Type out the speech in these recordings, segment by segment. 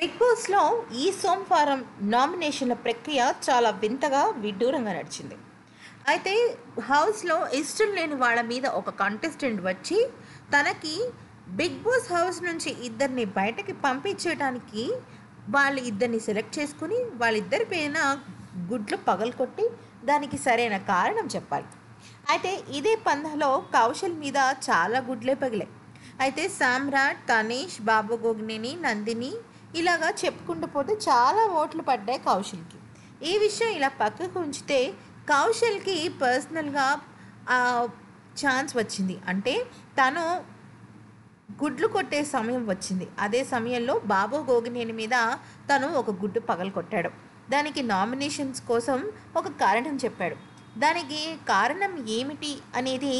Big బాస్లో ఈ సోమవారం నామినేషన్ల ప్రక్రియ చాలా వింతగా విడ్డూరంగా నడిచింది. అయితే హౌస్లో ఇష్టం లేని వాళ్ళ మీద ఒక కంటెస్టెంట్ వచ్చి తనకి బిగ్ బాస్ హౌస్ నుంచి ఇద్దరిని బయటకి పంపించేయడానికి వాళ్ళ ఇద్దరిని సెలెక్ట్ చేసుకుని వాళ్ళిద్దరి పైన గుడ్లు పగలకొట్టి దానికి సరైన కారణం చెప్పాలి. అయితే ఇదే పందాలో కౌశల్ మీద చాలా గుడ్లే పగిలాయి. అయితే సామ్రాట్ తనేష్ బాబు గోగ్నేని నందిని ఇలాగా చెప్పుకుంటూ పోతే చాలా ఓట్లు పడ్డాయి కౌశల్కి. ఈ విషయం ఇలా పక్కకు ఉంచితే కౌశల్కి పర్సనల్గా ఛాన్స్ వచ్చింది. అంటే తను గుడ్లు కొట్టే సమయం వచ్చింది. అదే సమయంలో బాబు గోగినేని మీద తను ఒక గుడ్డు పగలు కొట్టాడు. దానికి నామినేషన్స్ కోసం ఒక కారణం చెప్పాడు. దానికి కారణం ఏమిటి అనేది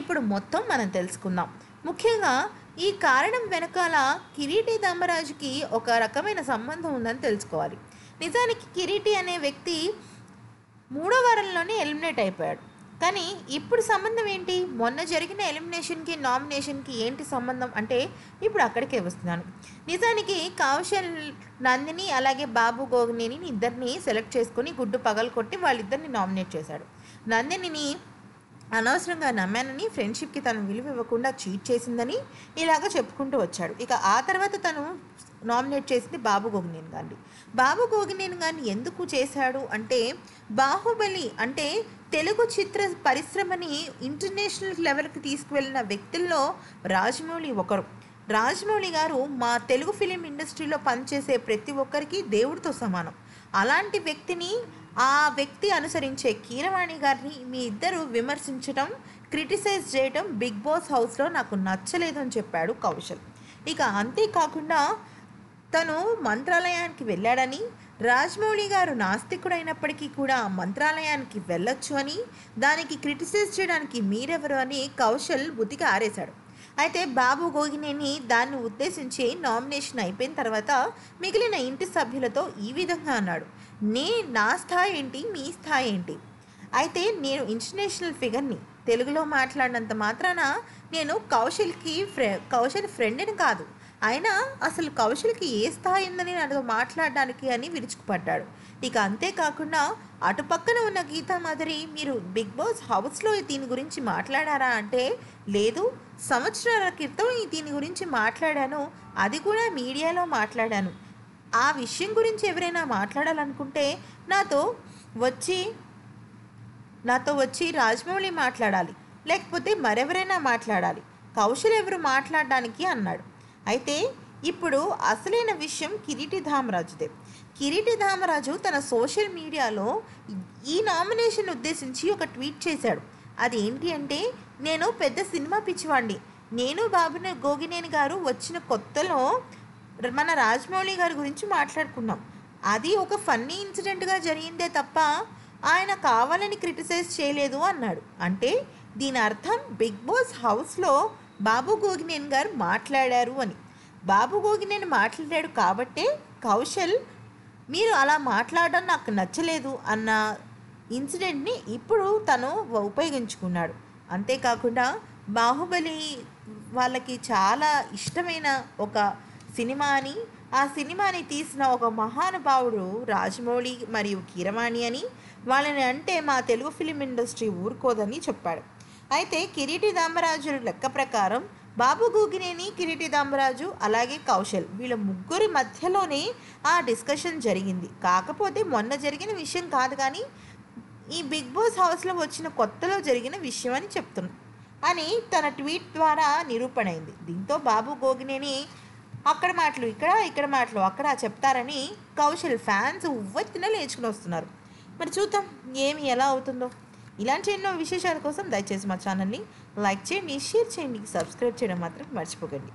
ఇప్పుడు మొత్తం మనం తెలుసుకుందాం. ముఖ్యంగా ఈ కారణం వెనకాల కిరీటి ధర్మరాజుకి ఒక రకమైన సంబంధం ఉందని తెలుసుకోవాలి. నిజానికి కిరీటి అనే వ్యక్తి మూడో వారంలోనే ఎలిమినేట్ అయిపోయాడు. కానీ ఇప్పుడు సంబంధం ఏంటి? మొన్న జరిగిన ఎలిమినేషన్కి నామినేషన్కి ఏంటి సంబంధం? అంటే ఇప్పుడు అక్కడికే వస్తున్నాను. నిజానికి కౌశల్ నందిని అలాగే బాబు గోగినేని ఇద్దరిని సెలెక్ట్ చేసుకుని గుడ్డు పగలు కొట్టి వాళ్ళిద్దరిని నామినేట్ చేశాడు. నందినిని అనవసరంగా నమ్మానని ఫ్రెండ్షిప్కి తను విలువ ఇవ్వకుండా చీట్ చేసిందని ఇలాగ చెప్పుకుంటూ వచ్చాడు. ఇక ఆ తర్వాత తను నామినేట్ చేసింది బాబు గోగినేని గారిని. బాబు గోగినేని గారిని ఎందుకు చేశాడు అంటే బాహుబలి అంటే తెలుగు చిత్ర పరిశ్రమని ఇంటర్నేషనల్ లెవెల్కి తీసుకువెళ్ళిన వ్యక్తుల్లో రాజమౌళి ఒకరు. రాజమౌళి గారు మా తెలుగు ఫిలిం ఇండస్ట్రీలో పనిచేసే ప్రతి ఒక్కరికి దేవుడితో సమానం. అలాంటి వ్యక్తిని ఆ వ్యక్తి అనుసరించే కీరవాణి గారిని మీ ఇద్దరు విమర్శించడం క్రిటిసైజ్ చేయడం బిగ్ బాస్ హౌస్లో నాకు నచ్చలేదని చెప్పాడు కౌశల్. ఇక అంతేకాకుండా తను మంత్రాలయానికి వెళ్ళాడని రాజమౌళి గారు నాస్తికుడైనప్పటికీ కూడా మంత్రాలయానికి వెళ్ళొచ్చు అని దానికి క్రిటిసైజ్ చేయడానికి మీరెవరు అని కౌశల్ బుద్ధిగా ఆరేశాడు. అయితే బాబు గోగినేని దాన్ని ఉద్దేశించి నామినేషన్ అయిపోయిన తర్వాత మిగిలిన ఇంటి సభ్యులతో ఈ విధంగా అన్నాడు. నే నా స్థాయి ఏంటి మీ స్థాయి ఏంటి? అయితే నేను ఇంటర్నేషనల్ ఫిగర్ని తెలుగులో మాట్లాడినంత మాత్రాన నేను కౌశల్కి ఫ్రె కౌశల్ ఫ్రెండ్ని కాదు. అయినా అసలు కౌశల్కి ఏ స్థాయి ఉందని నాతో మాట్లాడడానికి అని విరుచుకుపడ్డాడు. ఇక అంతేకాకుండా అటు పక్కన ఉన్న గీతా మాధురి మీరు బిగ్ బాస్ హౌస్లో దీని గురించి మాట్లాడారా అంటే లేదు సంవత్సరాల క్రితం ఈ దీని గురించి మాట్లాడాను అది కూడా మీడియాలో మాట్లాడాను. ఆ విషయం గురించి ఎవరైనా మాట్లాడాలనుకుంటే నాతో వచ్చి నాతో వచ్చి రాజమౌళి మాట్లాడాలి. లేకపోతే మరెవరైనా మాట్లాడాలి. కౌశల్ ఎవరు మాట్లాడడానికి అన్నాడు. అయితే ఇప్పుడు అసలైన విషయం కిరీటి ధామరాజుదే. కిరీటి ధామరాజు తన సోషల్ మీడియాలో ఈ నామినేషన్ ఉద్దేశించి ఒక ట్వీట్ చేశాడు. అది ఏంటి అంటే నేను పెద్ద సినిమా పిచ్చివాడిని నేను బాబున గోగినేని గారు వచ్చిన కొత్తలో మన రాజమౌళి గారి గురించి మాట్లాడుకున్నాం. అది ఒక ఫన్నీ ఇన్సిడెంట్గా జరిగిందే తప్ప ఆయన కావాలని క్రిటిసైజ్ చేయలేదు అన్నాడు. అంటే దీని అర్థం బిగ్ బాస్ హౌస్లో బాబు గోగినేన్ గారు మాట్లాడారు అని. బాబు గోగినేన్ మాట్లాడాడు కాబట్టే కౌశల్ మీరు అలా మాట్లాడడం నాకు నచ్చలేదు అన్న ఇన్సిడెంట్ని ఇప్పుడు తను ఉపయోగించుకున్నాడు. అంతేకాకుండా బాహుబలి వాళ్ళకి చాలా ఇష్టమైన ఒక సినిమాని ఆ సినిమాని తీసిన ఒక మహానుభావుడు రాజమౌళి మరియు కీరవాణి అని వాళ్ళని అంటే మా తెలుగు ఫిలిం ఇండస్ట్రీ ఊరుకోదని చెప్పాడు. అయితే కిరీటి దామరాజు లెక్క ప్రకారం బాబు గూగినేని కిరీటి దామరాజు అలాగే కౌశల్ వీళ్ళ ముగ్గురి మధ్యలోనే ఆ డిస్కషన్ జరిగింది. కాకపోతే మొన్న జరిగిన విషయం కాదు కానీ ఈ బిగ్ బాస్ హౌస్లో వచ్చిన కొత్తలో జరిగిన విషయం అని చెప్తున్నాను అని తన ట్వీట్ ద్వారా నిరూపణ అయింది దీంతో బాబు గోగినేని అక్కడ మాటలు ఇక్కడ ఇక్కడ మాటలు అక్కడ చెప్తారని కౌశల్ ఫ్యాన్స్ ఉవ్వెత్తున లేచుకుని వస్తున్నారు. మరి చూద్దాం ఏమి ఎలా అవుతుందో. ఇలాంటి ఎన్నో విశేషాల కోసం దయచేసి మా ఛానల్ని లైక్ చేయండి షేర్ చేయండి సబ్స్క్రైబ్ చేయడం మాత్రం మర్చిపోకండి.